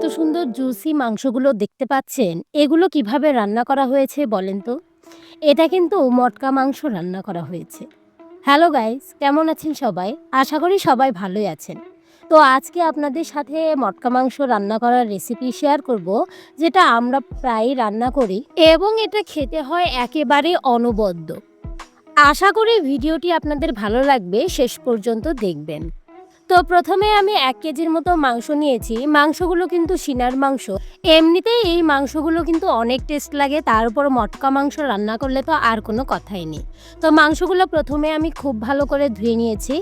এত সুন্দর জুসি মাংসগুলো দেখতে পাচ্ছেন? এগুলো কীভাবে রান্না করা হয়েছে বলেন তো? এটা কিন্তু মটকা মাংস রান্না করা হয়েছে। হ্যালো গাইস কেমন আছেন সবাই? আশা করি সবাই ভালোই আছেন। তো আজকে আপনাদের সাথে মটকা মাংস রান্না করার রেসিপি শেয়ার করব, যেটা আমরা প্রায় রান্না করি এবং এটা খেতে হয় একেবারে অনবদ্য। আশা করি ভিডিওটি আপনাদের ভালো লাগবে, শেষ পর্যন্ত দেখবেন। তো প্রথমে আমি এক কেজির মতো মাংস নিয়েছি। মাংসগুলো কিন্তু সিনার মাংস। এমনিতেই এই মাংসগুলো কিন্তু অনেক টেস্ট লাগে, তার উপর মটকা মাংস রান্না করলে তো আর কোনো কথাই নেই। তো মাংসগুলো প্রথমে আমি খুব ভালো করে ধুয়ে নিয়েছি।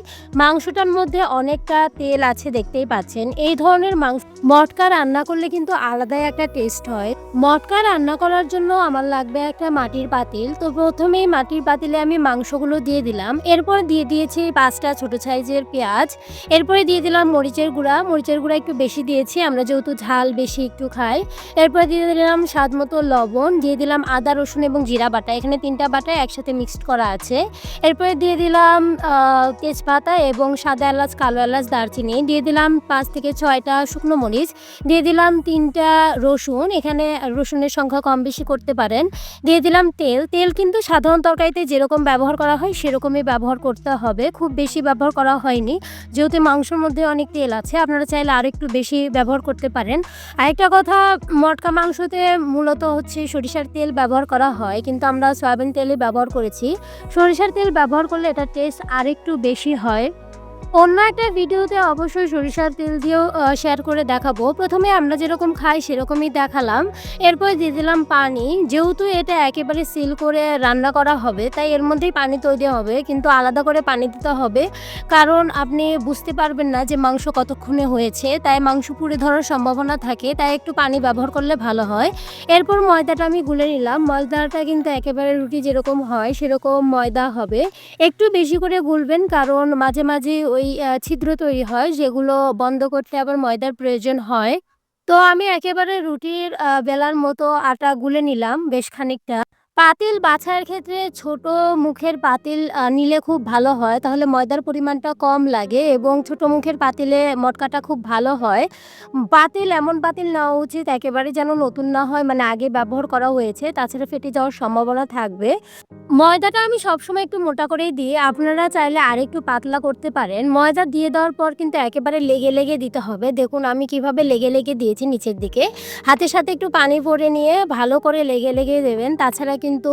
মাংসটার মধ্যে অনেকটা তেল আছে দেখতেই পাচ্ছেন। এই ধরনের মাংস, মটকা রান্না করলে কিন্তু আলাদাই একটা টেস্ট হয়। মটকা রান্না করার জন্য আমার লাগবে একটা মাটির পাতিল। তো প্রথমেই মাটির পাতিলে আমি মাংসগুলো দিয়ে দিলাম। এরপর দিয়ে দিয়েছি পাঁচটা ছোট সাইজের পেঁয়াজ। এরপরে দিয়ে দিলাম মরিচের গুঁড়া। মরিচের গুঁড়া একটু বেশি দিয়েছি, আমরা যেহেতু ঝাল বেশি একটু খাই। এরপরে দিয়ে দিলাম স্বাদ মতো লবণ, দিয়ে দিলাম আদা, রসুন এবং জিরা বাটা। এখানে তিনটা বাটা একসাথে মিক্সড করা আছে। এরপরে দিয়ে দিলাম তেজপাতা এবং সাদা এলাচ, কালো এলাচ, দারচিনি। দিয়ে দিলাম পাঁচ থেকে ছয়টা শুকনো মরিচ। দিয়ে দিলাম তিনটা রসুন। এখানে রসুনের সংখ্যা কম বেশি করতে পারেন। দিয়ে দিলাম তেল। তেল কিন্তু সাধারণ তরকারিতে যেরকম ব্যবহার করা হয়, সেরকমই ব্যবহার করতে হবে। খুব বেশি ব্যবহার করা হয়নি। যেহেতু মাংসের মধ্যে অনেক তেল আছে, আপনারা চাইলে আরও একটু বেশি ব্যবহার করতে পারেন। আরেকটা কথা, মটকা মাংসতে মূলত হচ্ছে সরিষার তেল ব্যবহার করা হয়, কিন্তু আমরা সয়াবিন তেলই ব্যবহার করেছি। সরিষার তেল ব্যবহার করলে এটা টেস্ট আরেকটু বেশি হয়। অন্য একটা ভিডিওতে অবশ্যই সরিষার তেল দিয়েও শেয়ার করে দেখাবো। প্রথমে আমরা যেরকম খাই সেরকমই দেখালাম। এরপর দিয়ে দিলাম পানি। যেহেতু এটা একেবারে সিল করে রান্না করা হবে, তাই এর মধ্যেই পানি তৈরি হবে। কিন্তু আলাদা করে পানি দিতে হবে। কারণ আপনি বুঝতে পারবেন না যে মাংস কতক্ষণে হয়েছে। তাই মাংস পুড়ে ধরার সম্ভাবনা থাকে। তাই একটু পানি ব্যবহার করলে ভালো হয়। এরপর ময়দাটা আমি গুলে নিলাম। ময়দাটা কিন্তু একেবারে রুটি যেরকম হয়, সেরকম ময়দা হবে। একটু বেশি করে গুলবেন কারণ মাঝে মাঝে ওই ছিদ্র তৈরি হয় যেগুলো বন্ধ করতে আবার ময়দার প্রয়োজন হয়। তো আমি একেবারে রুটির বেলার মতো আটা গুলে নিলাম বেশ খানিকটা। পাতিল বাছার ক্ষেত্রে ছোট মুখের পাতিল নিলে খুব ভালো হয়। তাহলে ময়দার পরিমাণটা কম লাগে এবং ছোট মুখের পাতিলে মটকাটা খুব ভালো হয়। পাতিল, এমন পাতিল নেওয়া উচিত একেবারে যেন নতুন না হয় মানে আগে ব্যবহার করা হয়েছে, তাছাড়া ফেটে যাওয়ার সম্ভাবনা থাকবে। ময়দাটা আমি সবসময় একটু মোটা করেই দিই। আপনারা চাইলে আরেকটু পাতলা করতে পারেন। ময়দা দিয়ে দেওয়ার পর কিন্তু একেবারে লেগে লেগে দিতে হবে। দেখুন, আমি কীভাবে লেগে লেগে দিয়েছি নিচের দিকে। হাতের সাথে একটু পানি ভরে নিয়ে ভালো করে লেগে লেগে দেবেন। তাছাড়া কিন্তু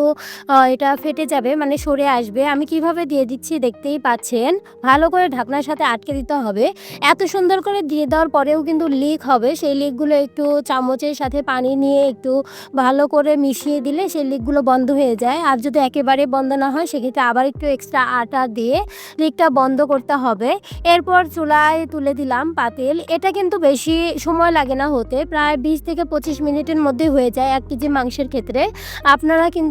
এটা ফেটে যাবে মানে সরে আসবে। আমি কীভাবে দিয়ে দিচ্ছি দেখতেই পাচ্ছেন? ভালো করে ঢাকনার সাথে আটকে দিতে হবে। এত সুন্দর করে দিয়ে দেওয়ার পরেও কিন্তু লিক হবে। সেই লিকগুলো একটু চামচের সাথে পানি নিয়ে একটু ভালো করে মিশিয়ে দিলে সেই লিকগুলো বন্ধ হয়ে যায়। আর যদি একেবারে বন্ধ না হয়, সেক্ষেত্রে আবার একটু এক্সট্রা আটা দিয়ে লিকটা বন্ধ করতে হবে। এরপর চুলায় তুলে দিলাম পাতিল। এটা কিন্তু বেশি সময় লাগে না হতে। প্রায় বিশ থেকে পঁচিশ মিনিটের মধ্যে হয়ে যায় এক কেজি মাংসের ক্ষেত্রে। আপনারা কিন্তু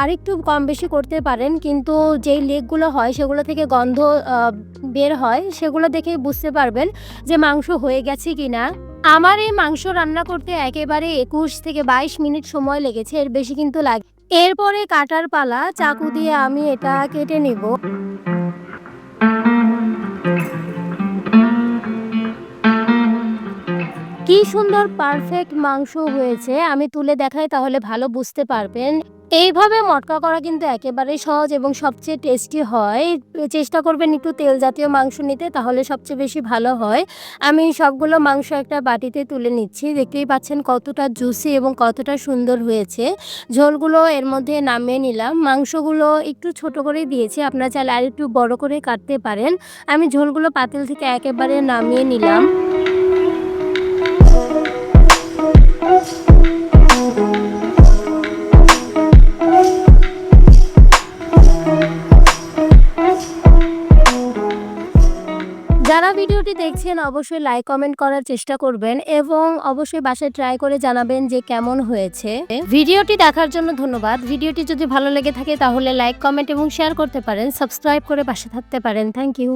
আরেকটু কম বেশি করতে পারেন। কিন্তু যেই লেগগুলো হয়, সেগুলো থেকে গন্ধ বের হয়, সেগুলো দেখে বুঝতে পারবেন যে মাংস হয়ে গেছে কি না আমার এই মাংস রান্না করতে একেবারে একুশ থেকে বাইশ মিনিট সময় লেগেছে, এর বেশি কিন্তু লাগে এরপরে কাটার পালা, চাকু দিয়ে আমি এটা কেটে নেব। কি সুন্দর পারফেক্ট মাংস হয়েছে, আমি তুলে দেখাই তাহলে ভালো বুঝতে পারবেন। এইভাবে মটকা করা কিন্তু একেবারেই সহজ এবং সবচেয়ে টেস্টি হয়। চেষ্টা করবেন একটু তেল জাতীয় মাংস নিতে, তাহলে সবচেয়ে বেশি ভালো হয়। আমি সবগুলো মাংস একটা বাটিতে তুলে নিচ্ছি, দেখতেই পাচ্ছেন কতটা জুসি এবং কতটা সুন্দর হয়েছে। ঝোলগুলো এর মধ্যে নামিয়ে নিলাম। মাংসগুলো একটু ছোট করে দিয়েছি, আপনারা চাইলে আর একটু বড় করে কাটতে পারেন। আমি ঝোলগুলো পাতিল থেকে একেবারে নামিয়ে নিলাম। ভিডিওটি দেখছেন, অবশ্যই লাইক কমেন্ট করার চেষ্টা করবেন এবং অবশ্যই বাসায় ট্রাই করে জানাবেন যে কেমন হয়েছে। ভিডিওটি দেখার জন্য ধন্যবাদ। ভিডিওটি যদি ভালো লেগে থাকে তাহলে লাইক কমেন্ট এবং শেয়ার করতে পারেন। সাবস্ক্রাইব করে পাশে থাকতে পারেন। Thank you